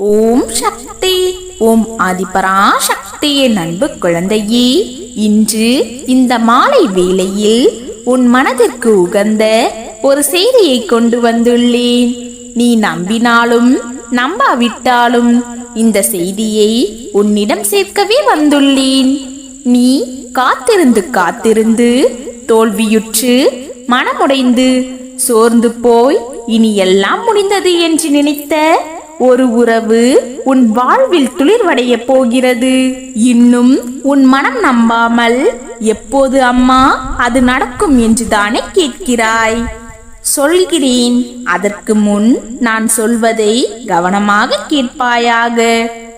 ஓம் சக்தி ஓம் ஆதிபரா சக்தியின் அன்பு குழந்தையே. இன்று இந்த மாலை வேளையில் உன் மனதிற்கு உகந்த ஒரு செய்தியை கொண்டு வந்துள்ளேன். நீ நம்பினாலும் நம்பாவிட்டாலும் இந்த செய்தியை உன்னிடம் சேர்க்கவே வந்துள்ளேன். நீ காத்திருந்து காத்திருந்து தோல்வியுற்று மனமுடைந்து சோர்ந்து போய் இனி எல்லாம் முடிந்தது என்று நினைத்த ஒரு உறவு உன் வாழ்வில் துளிர்வடைய போகிறது. இன்னும் உன் மனம் நம்பாமல் எப்போது அம்மா அது நடக்கும் என்று தானே கேட்கிறாய். சொல்கிறேன் அதற்கு முன் நான் சொல்வதை கவனமாக கேட்பாயாக.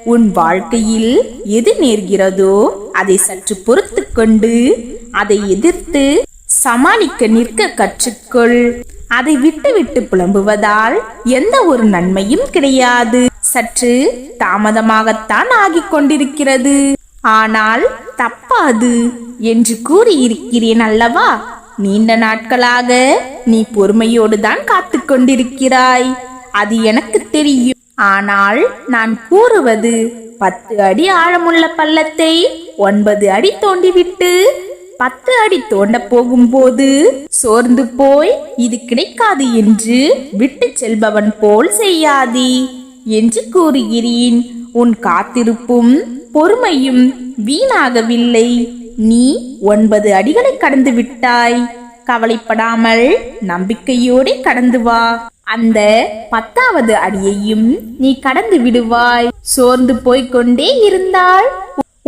உன் வாழ்க்கையில் எது நேர்கிறதோ அதை சற்று பொறுத்து கொண்டு அதை எதிர்த்து சமாளிக்க நிற்க கற்றுக்கொள். அதை விட்டுவிட்டு புலம்புவதால் எந்த ஒரு நன்மையும் கிடையாது. சற்று தாமதமாகத்தான் ஆகிக் கொண்டிருக்கிறது. ஆனால் தப்பாது என்று கூறியிருக்கிறேன் அல்லவா? நீண்ட நாட்களாக நீ பொறுமையோடு தான் காத்து கொண்டிருக்கிறாய். அது எனக்கு தெரியும். ஆனால் நான் கூறுவது பத்து அடி ஆழமுள்ள பள்ளத்தை ஒன்பது அடி தோண்டிவிட்டு பத்து அடி தோண்ட போகும்போது சோர்ந்து போய் இது கிடைக்காது என்று விட்டு செல்பவன் போல் செய்யாதே என்று கூறுகிறேன். உன் காத்திருப்பும் பொறுமையும் வீணாகவில்லை. நீ ஒன்பது அடிகளை கடந்து விட்டாய். கவலைப்படாமல் நம்பிக்கையோடு கடந்து வா. அந்த பத்தாவது அடியையும் நீ கடந்து விடுவாய். சோர்ந்து போய்க்கொண்டே இருந்தால்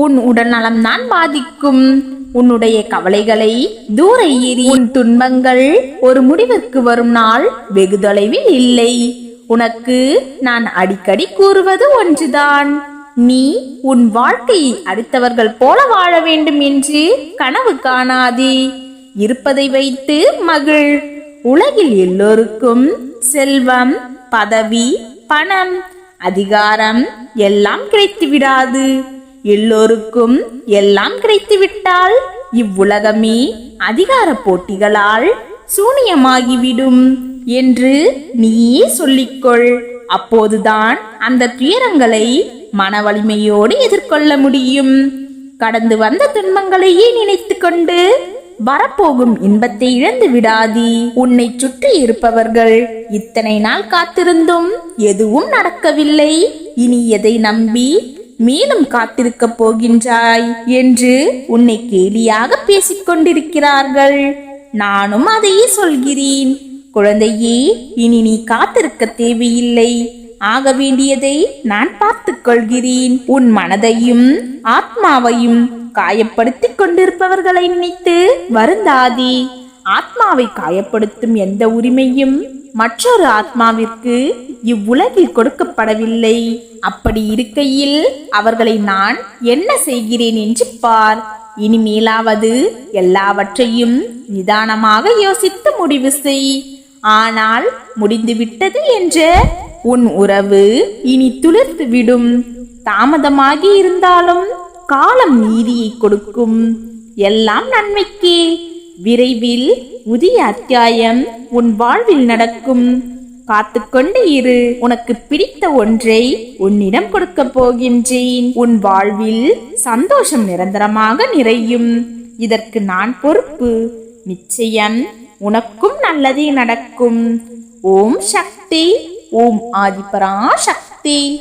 உன் உடல்நலம் தான் பாதிக்கும். உன்னுடைய கவலைகளை தூர எறி உன் துன்பங்கள் ஒரு முடிவிற்கு வரும் நாள் வெகு தொலைவில் இல்லை. உனக்கு நான் அடிக்கடி கூறுவது ஒன்றுதான். நீ உன் வாழ்க்கையை அடுத்தவர்கள் போல வாழ வேண்டும் என்று கனவு காணாதே. இருப்பதை வைத்து மகிழ். உலகில் எல்லோருக்கும் செல்வம் பதவி பணம் அதிகாரம் எல்லாம் கிடைத்து விடாது எல்லோருக்கும் எல்லாம் கிடைத்துவிட்டால் இவ்வுலகமே அதிகார போட்டிகளால் சூனியமாகிவிடும் என்று நீயே சொல்லிக்கொள். அப்போதுதான் அந்த துயரங்களை மன வலிமையோடு எதிர்கொள்ள முடியும். கடந்து வந்த துன்பங்களையே நினைத்து கொண்டு வரப்போகும் இன்பத்தை இழந்து விடாதி. உன்னை சுற்றி இருப்பவர்கள் இத்தனை நாள் காத்திருந்தும் எதுவும் நடக்கவில்லை. இனி எதை நம்பி மேலும் காத்திருக்க போகின்றாய் என்று உன்னை கேலியாக பேசிக் கொண்டிருக்கிறார்கள். நானும் அதையே சொல்கிறேன். குழந்தையே இனி நீ காத்திருக்க தேவையில்லை. ஆக வேண்டியதை நான் பார்த்துக் கொள்கிறேன். உன் மனதையும் ஆத்மாவையும் காயப்படுத்திக் கொண்டிருப்பவர்களை நினைத்து வருந்தாதே. ஆத்மாவை காயப்படுத்தும் எந்த உரிமையும் மற்றொரு ஆத்மாவிற்கு இவ்வுலகில் கொடுக்கப்படவில்லை. அப்படி இருக்கையில் அவர்களை நான் என்ன செய்கிறேன் என்று பார். இனிமேலாவது எல்லாவற்றையும் நிதானமாக யோசித்து முடிவு செய். ஆனால் முடிந்துவிட்டது என்ற உன் உறவு இனி துளிர்த்து விடும் தாமதமாகி இருந்தாலும் காலம் நீதியை கொடுக்கும். எல்லாம் நன்மைக்கே. விரைவில் புதிய அத்தியாயம் உன் வாழ்வில் நடக்கும். காத்துக்கொண்டு இரு உனக்கு பிடித்த ஒன்றை உன்னிடம் கொடுக்க போகின்றேன். உன் வாழ்வில் சந்தோஷம் நிரந்தரமாக நிறையும். இதற்கு நான் பொறுப்பு. நிச்சயம் உனக்கும் நல்லதே நடக்கும். ஓம் சக்தி ஓம் ஆதிபரா சக்தி